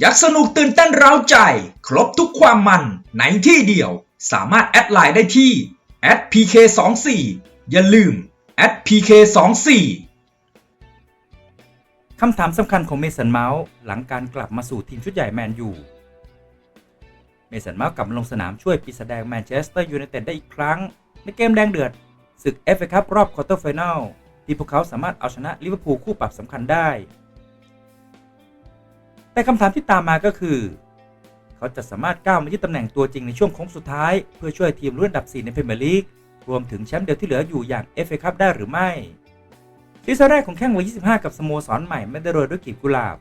อยากสนุกตื่นเต้นเร้าใจ ครบทุกความมันในที่เดียว สามารถแอดไลน์ได้ที่ @pk24 อย่าลืม @pk24 คำถามสำคัญของเมสันเมาส์หลังการกลับมาสู่ทีมชุดใหญ่แมนยูเมสันเมาส์กลับมาลงสนามช่วยปีศาจแดงแมนเชสเตอร์ยูไนเต็ดได้อีกครั้ง ในเกมแดงเดือดศึก FA คัพรอบควอเตอร์ไฟแนลที่พวกเขาสามารถเอาชนะลิเวอร์พูลคู่ปรับสำคัญได้ แต่คำถามที่ตามมาก็คือ เขาจะสามารถก้าวมายึดตำแหน่งตัวจริงในช่วงโค้งสุดท้าย เพื่อช่วยทีมรุ่นอันดับ 4 ในพรีเมียร์ลีกรวมถึงแชมป์เดียวที่เหลืออยู่อย่าง FA คัพได้หรือไม่ซีซั่นแรกของแข้งวัย 25 กับสโมสรใหม่ไม่ได้โรยด้วยกลีบกุหลาบ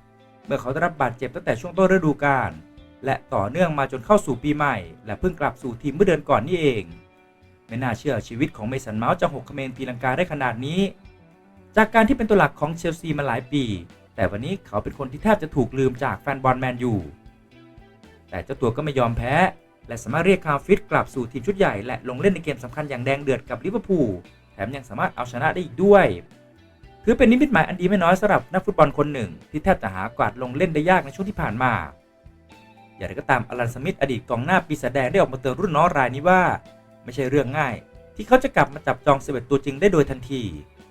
เมื่อเขาได้รับบาดเจ็บตั้งแต่ช่วงต้นฤดูกาลและต่อเนื่องมาจนเข้าสู่ปีใหม่ และเพิ่งกลับสู่ทีมเมื่อเดือนก่อนนี่เอง ไม่น่าเชื่อชีวิตของเมสันเมาส์จะหกเขมรตีลังกาได้ขนาดนี้ จากการที่เป็นตัวหลักของเชลซีมาหลายปี แต่วันนี้เขาเป็นคนที่แทบจะถูกลืมจากแฟนบอลแมนยูแต่เจ้าตัวก็ไม่ยอมแพ้ และสามารถเรียกคาฟิตกลับสู่ทีมชุดใหญ่ และลงเล่นในเกมสำคัญอย่างแดงเดือดกับลิเวอร์พูลแถมยังสามารถเอาชนะได้อีกด้วย ถือเป็นนิมิตหมายอันดีไม่น้อยสำหรับนักฟุตบอลคนหนึ่ง ที่แทบจะหากวาดลงเล่นได้ยากในช่วงที่ผ่านมาอย่างไรก็ตามอลันสมิธอดีตกองหน้าปีศาจแดงได้ออกมาเตือนรุ่นน้องรายนี้ว่า ไม่ใช่เรื่องง่าย ที่เขาจะกลับมาจับจอง11ตัวจริงได้โดยทันที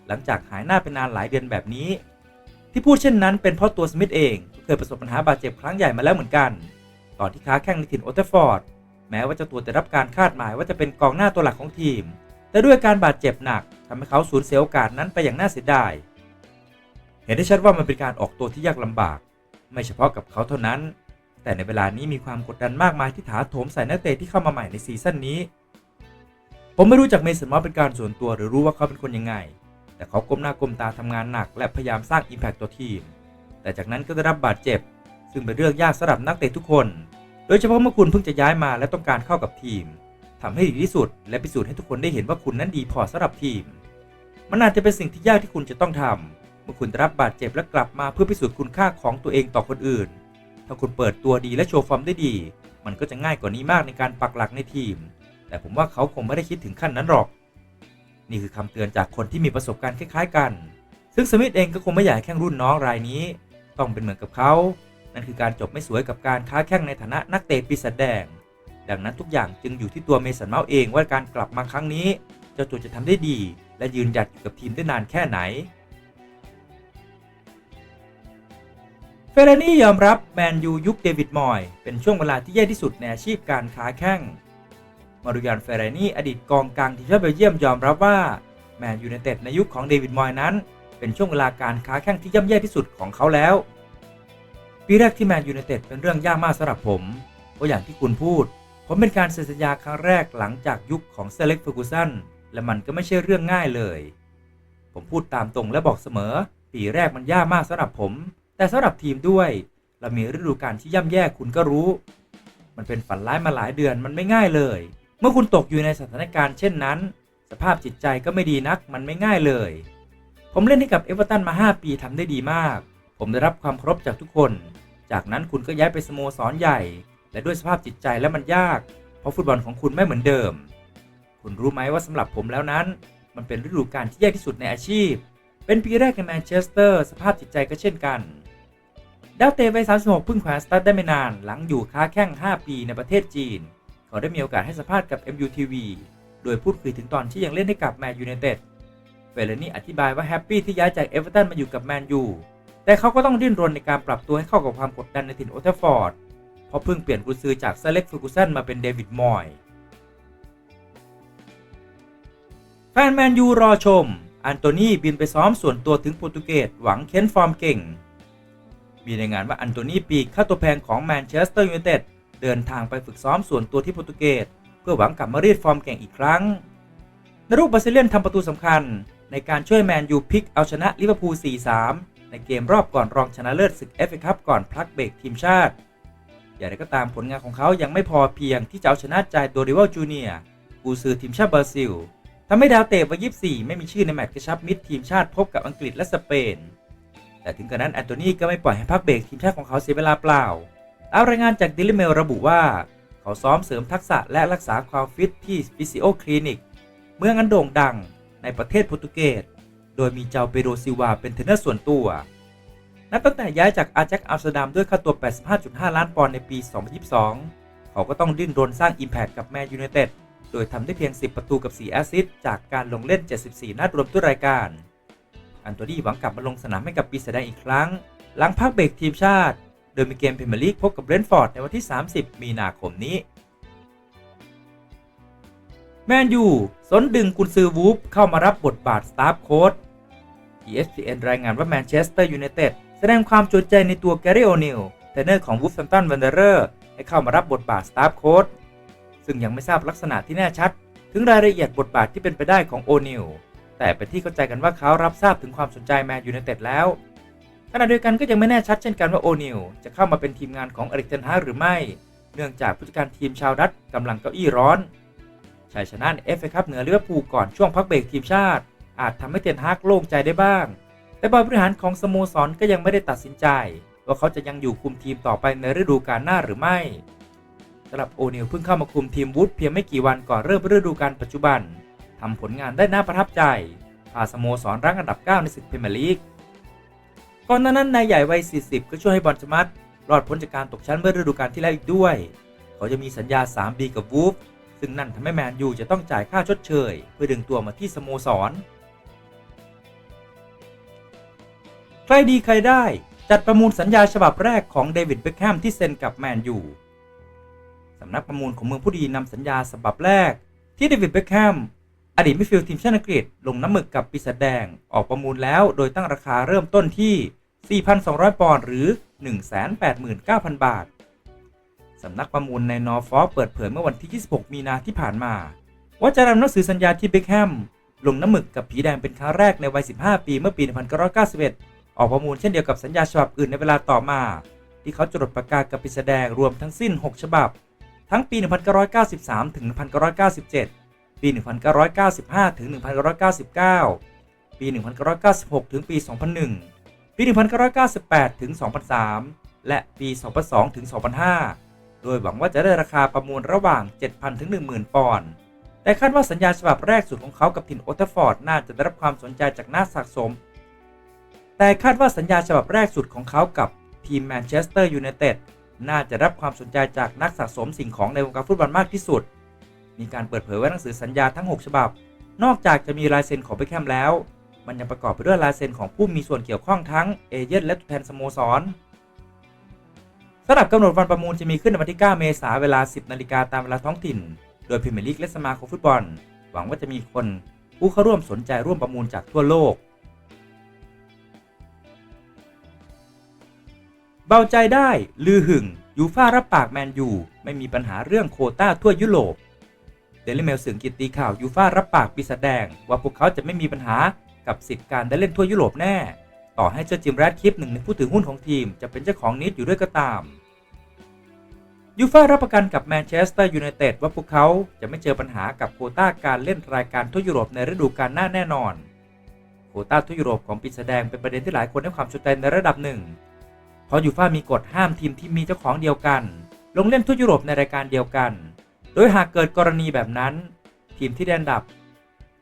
หลังจากหายหน้าไปนานหลายเดือนแบบนี้ ที่พูดเช่นนั้นเป็นเพราะตัวสมิธเองก็เคยประสบปัญหาบาดเจ็บครั้งใหญ่มาแล้วเหมือนกัน ตอนที่ค้าแข้งในถิ่นโอเทฟฟอร์ด แม้ว่าเจ้าตัวจะรับการคาดหมายว่าจะเป็นกองหน้าตัวหลักของทีม แต่ด้วยการบาดเจ็บหนักทำให้เขาสูญเสียโอกาสนั้นไปอย่างน่าเสียดาย เห็นได้ชัดว่ามันเป็นการออกตัวที่ยากลำบาก ไม่เฉพาะกับเขาเท่านั้น แต่ในเวลานี้มีความกดดันมากมายที่ถาโถมใส่นักเตะที่เข้ามาใหม่ในซีซั่นนี้ ผมไม่รู้จักเมสันมาส์เป็นการส่วนตัวหรือรู้ว่าเขาเป็นคนยังไง แต่เขาก้มหน้าก้มตาทำงานหนัก และพยายามสร้างอิมแพคต่อทีม แต่จากนั้นก็ได้รับบาดเจ็บ ซึ่งเป็นเรื่องยากสำหรับนักเตะทุกคน โดยเฉพาะเมื่อคุณเพิ่งจะย้ายมาและต้องการเข้ากับทีมทำให้ดีที่สุด และพิสูจน์ให้ทุกคนได้เห็นว่าคุณนั้นดีพอสำหรับทีม มันอาจจะเป็นสิ่งที่ยากที่คุณจะต้องทำเมื่อคุณได้รับบาดเจ็บและกลับมาเพื่อพิสูจน์คุณค่าของตัวเองต่อคนอื่น ถ้าคุณเปิดตัวดีและโชว์ฟอร์มได้ดี มันก็จะง่ายกว่านี้มากในการปักหลักในทีม แต่ผมว่าเขาคงไม่ได้คิดถึงขั้นนั้นหรอก นี่คือคำเตือนจากคนที่มีประสบการณ์คล้ายๆกัน ซึ่งสมิธเองก็คงไม่อยากแข่งรุ่นน้องรายนี้ ต้องเป็นเหมือนกับเขา นั่นคือการจบไม่สวยกับการค้าแข่งในฐานะนักเตะปีศาจแดง ดังนั้นทุกอย่างจึงอยู่ที่ตัวเมสันเมาส์เองว่าการกลับมาครั้งนี้ เจ้าตัวจะทำได้ดี และยืนหยัดอยู่กับทีมได้นานแค่ไหนเฟเรนี่ยอมรับแมนยูยุคเดวิดมอย เป็นช่วงเวลาที่แย่ที่สุดในอาชีพการค้าแข่ง มารุยานเฟรนี่อดีตกองกลางทีมชาติเบลเยียมยอมรับว่าแมนยูไนเต็ดในยุคของเดวิดมอยนั้น เป็นช่วงเวลาการค้าแข่งที่ย่ำแย่ที่สุดของเขาแล้ว ปีแรกที่แมนยูไนเต็ดเป็นเรื่องยากมากสำหรับผมเพราะอย่างที่คุณพูด ผมเป็นการเซ็นสัญญาครั้งแรกหลังจากยุคของเซเล็กเฟอร์กูสันและมันก็ไม่ใช่เรื่องง่ายเลย ผมพูดตามตรงและบอกเสมอ ปีแรกมันยากมากสำหรับผม แต่สำหรับทีมด้วย เรามีฤดูกาลที่ย่ำแย่คุณก็รู้ มันเป็นฝันร้ายมาหลายเดือนมันไม่ง่ายเลย เมื่อคุณตกอยู่ในสถานการณ์เช่นนั้น สภาพจิตใจก็ไม่ดีนักมันไม่ง่ายเลย ผมเล่นให้กับเอเวอร์ตันมา 5 ปีทำได้ดีมาก ผมได้รับความเคารพจากทุกคน จากนั้นคุณก็ย้ายไปสโมสรใหญ่ และด้วยสภาพจิตใจแล้วมันยาก เพราะฟุตบอลของคุณไม่เหมือนเดิม คุณรู้ไหมว่าสำหรับผมแล้วนั้น มันเป็นฤดูกาลที่แย่ที่สุดในอาชีพ เป็นปีแรกในแมนเชสเตอร์สภาพจิตใจก็เช่นกันดาวเตะวัย36เพิ่งแขวนสตาร์ทได้ไม่นาน หลังอยู่ค้าแข้ง 5 ปีในประเทศจีน เขาได้มีโอกาสให้สัมภาษณ์กับ MUTV โดยพูดคุยถึงตอนที่ยังเล่นให้กับแมนยูไนเต็ดเฟลนี่อธิบายว่าแฮปปี้ที่ย้ายจากเอเวอร์ตันมาอยู่กับแมนยูแต่เขาก็ต้องดิ้นรนในการปรับตัวให้เข้ากับความกดดันในถิ่นโอเทฟฟอร์ดเพราะเพิ่งเปลี่ยนกุญซือจากเซเล็กฟูกุสันมาเป็นเดวิดมอยแฟนแมนยูรอชม อันโตนีบินไปซ้อมส่วนตัวถึงโปรตุเกสหวังเค้นฟอร์มเก่ง มีรายงานว่าอันโตนีปีกค่าตัวแพงของแมนเชสเตอร์ยูไนเต็ด เดินทางไปฝึกซ้อมส่วนตัวที่โปรตุเกสเพื่อหวังกลับมาเรียดฟอร์มเก่งอีกครั้งนรูปบาซิเลียนทำประตูสำคัญ ในการช่วยแมนยูพิกเอาชนะลิเวอร์พูล 4-3 ในเกมรอบก่อนรองชนะเลิศศึกเอฟเอคัพก่อนพักเบรกทีมชาติ อย่างไรก็ตามผลงานของเขายังไม่พอเพียงที่จะเอาชนะใจโดริวัลจูเนียกูซือทีมชาติบราซิลทำให้ดาวเตะวัย 24 ไม่มีชื่อในแมตช์กระชับมิตรทีมชาติพบกับอังกฤษและสเปน แต่ถึงกระนั้นแอนโทนีก็ไม่ปล่อยให้พักเบรกทีมชาติของเขาเสียเวลาเปล่า เอารายงานจากดิลิเมลระบุว่า เขาซ้อมเสริมทักษะและรักษาความฟิตที่ฟิสิโอคลินิก เมืองอันโด่งดังในประเทศโปรตุเกส โดยมีเจ้าเปโรซิวาเป็นเทรนเนอร์ส่วนตัว นับตั้งแต่ย้ายจากอาแจ็คอัมสเตอร์ดัมด้วยค่าตัว 85.5 ล้านปอนด์ในปี 2022 เขาก็ต้องดิ้นรนสร้าง Impact กับแมนยูไนเต็ด โดยทำได้เพียง 10 ประตูกับ 4 แอสซิสต์จากการลงเล่น 74 นัดรวมทุกรายการ อันโตนี่หวังกลับมาลงสนามให้กับปีแสดงอีกครั้ง หลังพักเบรกทีมชาติ ดยมีเกมพรีเมียร์ลีกพบกับเบรนฟอร์ดในวันที่ 30 มีนาคมนี้ แมนยูสนดึงกุนซือวูฟเข้ามารับบทบาทสตาฟโค้ช ESPN รายงานว่าแมนเชสเตอร์ยูไนเต็ดแสดงความจดใจในตัวแกรี่โอนิลเทรนเนอร์ของวูฟแฮมตันวันเดอร์ให้เข้ามารับบทบาทสตาฟโค้ชซึ่งยังไม่ทราบลักษณะที่แน่ชัด ถึงรายละเอียดบทบาทที่เป็นไปได้ของโอนิลแต่เป็นที่เข้าใจกันว่าเขารับทราบถึงความสนใจแมนยูไนเต็ดแล้ว ขณะเดียวกันก็ยังไม่แน่ชัดเช่นกันว่าโอนิลจะเข้ามาเป็นทีมงานของอริกเทนฮาหรือไม่ เนื่องจากผู้จัดการทีมชาวดัตกำลังเก้าอี้ร้อนชัยชนะในเอฟเอคัพเหนือลิเวอร์พูลก่อนช่วงพักเบรกทีมชาติ อาจทำให้เทนฮากโล่งใจได้บ้าง แต่บอร์บริหารของสโมสรก็ยังไม่ได้ตัดสินใจ ว่าเขาจะยังอยู่คุมทีมต่อไปในฤดูกาลหน้าหรือไม่สำหรับโอนิลเพิ่งเข้ามาคุมทีมวูดเพียงไม่กี่วันก่อนเริ่มฤดูกาลปัจจุบันทำผลงานได้น่าประทับใจพาสโมสรรั้งอันดับ 9 ในศึกพรีเมียร์ลีก ก่อนหน้านั้นนายใหญ่วัย 40 ก็ช่วยให้บอลชมัดรอดพ้นจากการตกชั้นเมื่อฤดูกาลที่แล้วอีกด้วย เขาจะมีสัญญา 3 ปีกับวูฟซึ่งนั่นทำให้แมนยูจะต้องจ่ายค่าชดเชย เพื่อดึงตัวมาที่สโมสร ใครดีใครได้จัดประมูลสัญญาฉบับแรกของเดวิดเบคแฮมที่เซ็นกับแมนยูสำนักประมูลของเมืองผู้ดีนำสัญญาฉบับแรก ที่เดวิดเบคแฮมอดีตมิดฟิลด์ทีมชาติอังกฤษลงน้ำหมึกกับปีศาจแดงออกประมูลแล้ว โดยตั้งราคาเริ่มต้นที่ 4,200 ปอนด์หรือ 189,000 บาท สำนักประมูลในนอร์ฟอร์เปิดเผยเมื่อวันที่ 26 มีนาที่ผ่านมา ว่าจะนำหนังสือสัญญาที่เบคแฮมลงน้ำหมึกกับผีแดงเป็นครั้งแรกในวัย 15 ปีเมื่อปี 1991 ออกประมูลเช่นเดียวกับสัญญาฉบับอื่นในเวลาต่อมา ที่เขาจดประกาศกับปีศาจแดงรวมทั้งสิ้น 6 ฉบับ ทั้งปี 1993 ถึง 1997 ปี 1995 ถึง 1999 ปี 1996 ถึงปี 2001 ปี 1998 ถึง 2003 และปี 2002 ถึง 2005 โดยหวังว่าจะได้ราคาประมูลระหว่าง 7,000 ถึง 10,000 ปอนด์ แต่คาดว่าสัญญาฉบับแรกสุดของเขากับถิ่นโอเทฟอร์ดน่าจะได้รับความสนใจจากนักสะสม แต่คาดว่าสัญญาฉบับแรกสุดของเขากับทีมแมนเชสเตอร์ยูไนเต็ดน่าจะรับความสนใจจากนักสะสมสิ่งของในวงการฟุตบอลมากที่สุด มีการเปิดเผยว่าหนังสือสัญญาทั้ง 6 ฉบับ นอกจากจะมีลายเซ็นของเบคแฮมแล้ว มันยังประกอบไปด้วยลายเซ็นของผู้มีส่วนเกี่ยวข้องทั้งเอเย่นและตัวแทนสโมสรสำหรับกำหนดวันประมูลจะมีขึ้นในวันที่ 9 เมษายนเวลา 10 นาฬิกาตามเวลาท้องถิ่น โดยพรีเมียร์ลีกและสมาคมฟุตบอล หวังว่าจะมีคนผู้เข้าร่วมสนใจร่วมประมูลจากทั่วโลก เบาใจได้ ลือหึงยูฟ่ารับปากแมนยูไม่มีปัญหาเรื่องโคต้าทั่วยุโรปเดลิเมลสื่อกฤษตีข่าวยูฟ่ารับปากปีศาจแดง ว่าพวกเขาจะไม่มีปัญหา กับสิทธิ์การได้เล่นทั่วยุโรปแน่ ต่อให้เจ้าจิมแรดคลิปหนึ่งในผู้ถือหุ้นของทีมจะเป็นเจ้าของนิดอยู่ด้วยก็ตามยูฟ่ารับประกันกับแมนเชสเตอร์ยูไนเต็ดว่าพวกเขาจะไม่เจอปัญหากับโควต้าการเล่นรายการทั่วยุโรปในฤดูกาลหน้าแน่นอน โควต้าทั่วยุโรปของปีศาจแดงเป็นประเด็นที่หลายคนให้ความสนใจในระดับหนึ่ง เพราะยูฟ่ามีกฎห้ามทีมที่มีเจ้าของเดียวกัน ลงเล่นทั่วยุโรปในรายการเดียวกัน โดยหากเกิดกรณีแบบนั้น ทีมที่ได้อันดับ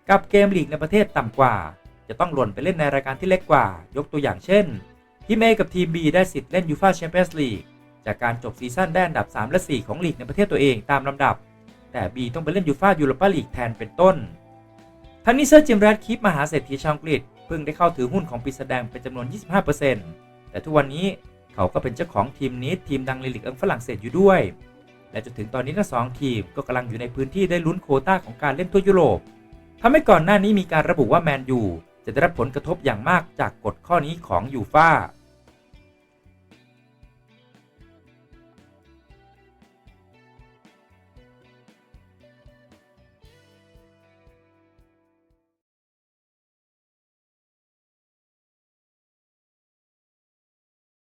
กับเกมลีกในประเทศต่ำกว่า จะต้องหล่นไปเล่นในรายการที่เล็กกว่า ยกตัวอย่างเช่น ทีม A กับทีม B ได้สิทธิ์เล่นยูฟ่าแชมเปี้ยนส์ลีกจากการจบซีซั่นได้อันดับ 3 และ 4 ของลีกในประเทศตัวเองตามลำดับ แต่ B ต้องไปเล่นยูฟ่ายูโรปาลีกแทนเป็นต้นทั้งนี้เซอร์จิมแรดคิปมหาเศรษฐีชาวอังกฤษเพิ่งได้เข้าถือหุ้นของปีแสดงเป็นจำนวน 25%แต่ทุกวันนี้เขาก็เป็นเจ้าของทีมนี้ทีมดังในลีกอังฝรั่งเศสอยู่ด้วย และจนถึงตอนนี้ทั้งสองทีมก็กำลังอยู่ในพื้นที่ได้ลุ้นโคต้าของการเล่นทั่วยุโรปทำให้ก่อนหน้านี้มีการระบุว่าแมนยู จะได้รับผลกระทบอย่างมากจากกฎข้อนี้ของยูฟ่า